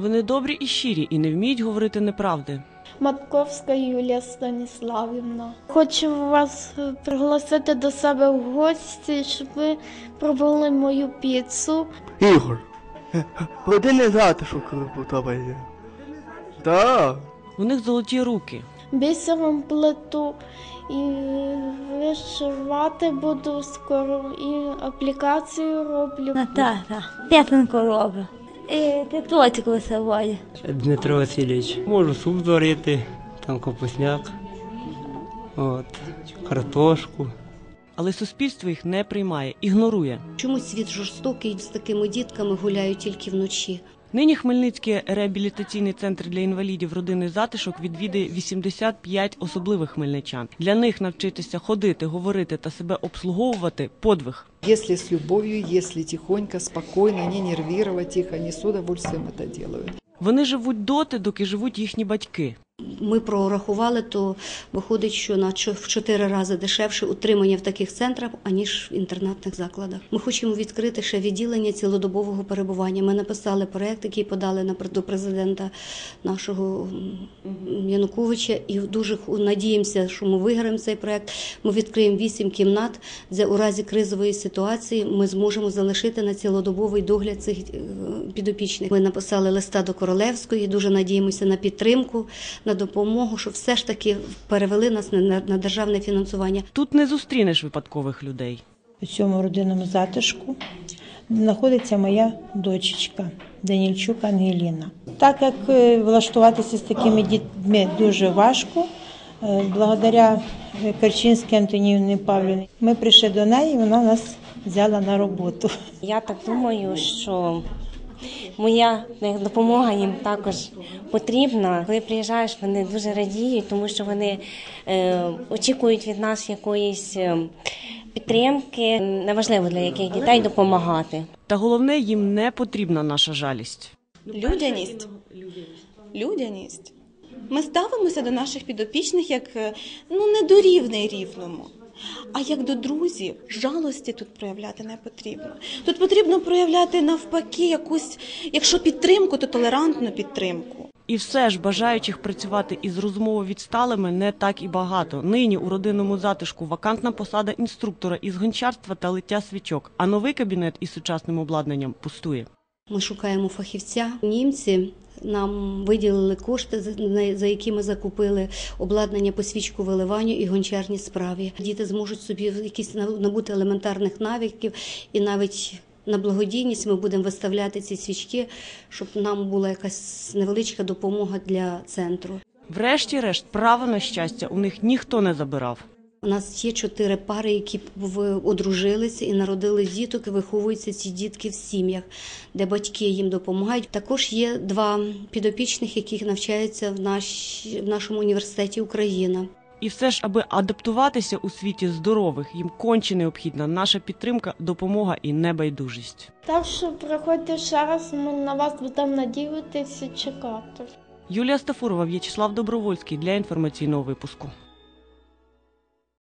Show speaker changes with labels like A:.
A: Вони добрі і щирі і не вміють говорити неправди.
B: Матковська Юлія Станіславівна. Хочу вас е, пригласити до себе в гості, щоб ви пробували мою піцу.
C: Ігор, родинний затишок коли подобається. Так.
A: У них золоті руки.
B: Бісером плиту і вишивати буду скоро, і аплікацію роблю.
D: Наташа, п'ятинку робить. І тікточок висиває.
E: Дмитро Васильович. Можу суп зварити, там капусняк, от, картошку.
A: Але суспільство їх не приймає, ігнорує.
F: Чомусь світ жорстокий з такими дітками гуляють тільки вночі.
A: Нині Хмельницький реабілітаційний центр для інвалідів родини затишок відвідає 85 особливих хмельничан. Для них навчитися ходити, говорити та себе обслуговувати подвиг.
G: Если с любовью, если тихонько, спокойно, не нервировать их, они с удовольствием это делают.
A: Вони живуть доти, доки живуть їхні батьки.
F: Ми прорахували, то виходить, що на в чотири рази дешевше утримання в таких центрах, аніж в інтернатних закладах. Ми хочемо відкрити ще відділення цілодобового перебування. Ми написали проект, який подали на до президента нашого Януковича, і дуже надіємося, що ми виграємо цей проект. Ми відкриємо вісім кімнат, де у разі кризової ситуації ми зможемо залишити на цілодобовий догляд цих е, підопічних. Ми написали листа до Королевської. Дуже надіємося на підтримку, на допомогу, щоб все ж таки перевели нас на, на, на державне фінансування.
A: Тут не зустрінеш випадкових людей.
H: У цьому родинному затишку знаходиться моя дочечка Данільчук Ангеліна. Так як е, влаштуватися з такими дітьми дуже важко, е, благодаря е, Керчинській Антонівні Павлівні, ми прийшли до неї, і вона нас взяла на роботу.
I: Я так думаю, що моя е, допомога їм також потрібна. Коли приїжджаєш, вони дуже радіють, тому що вони е, очікують від нас якоїсь е, підтримки. Неважливо для яких дітей допомагати.
A: Та головне, їм не потрібна наша жалість.
J: Людяність. Людяність. Ми ставимося до наших підопічних як е, ну не до рівний рівному. А як до друзів, жалості тут проявляти не потрібно. Тут потрібно проявляти навпаки якусь, якщо підтримку, то толерантну підтримку.
A: І все ж бажаючих працювати із розумово відсталими не так і багато. Нині у родинному затишку вакантна посада інструктора із гончарства та лиття свічок, а новий кабінет із сучасним обладнанням пустує.
F: Ми шукаємо фахівця. Німці нам виділили кошти, за- які ми закупили обладнання по свічку виливанню і гончарній справі. Діти зможуть собі якісь набути елементарних навиків, і навіть на благодійність ми будемо виставляти ці свічки, щоб нам була якась невеличка допомога для центру.
A: Врешті-решт, право на щастя у них ніхто не забирав.
F: У нас є чотири пари, які в- одружилися і народили діток, і виховуються ці дітки в сім'ях, де батьки їм допомагають. Також є два підопічних, яких навчаються в, наш, в нашому університеті Україна.
A: І все ж, аби адаптуватися у світі здорових, їм конче необхідна наша підтримка, допомога і небайдужість.
B: Так що приходьте ще раз, ми на вас будемо надіятися чекати.
A: Юлія Стафурова, В'ячеслав Добровольський для інформаційного випуску.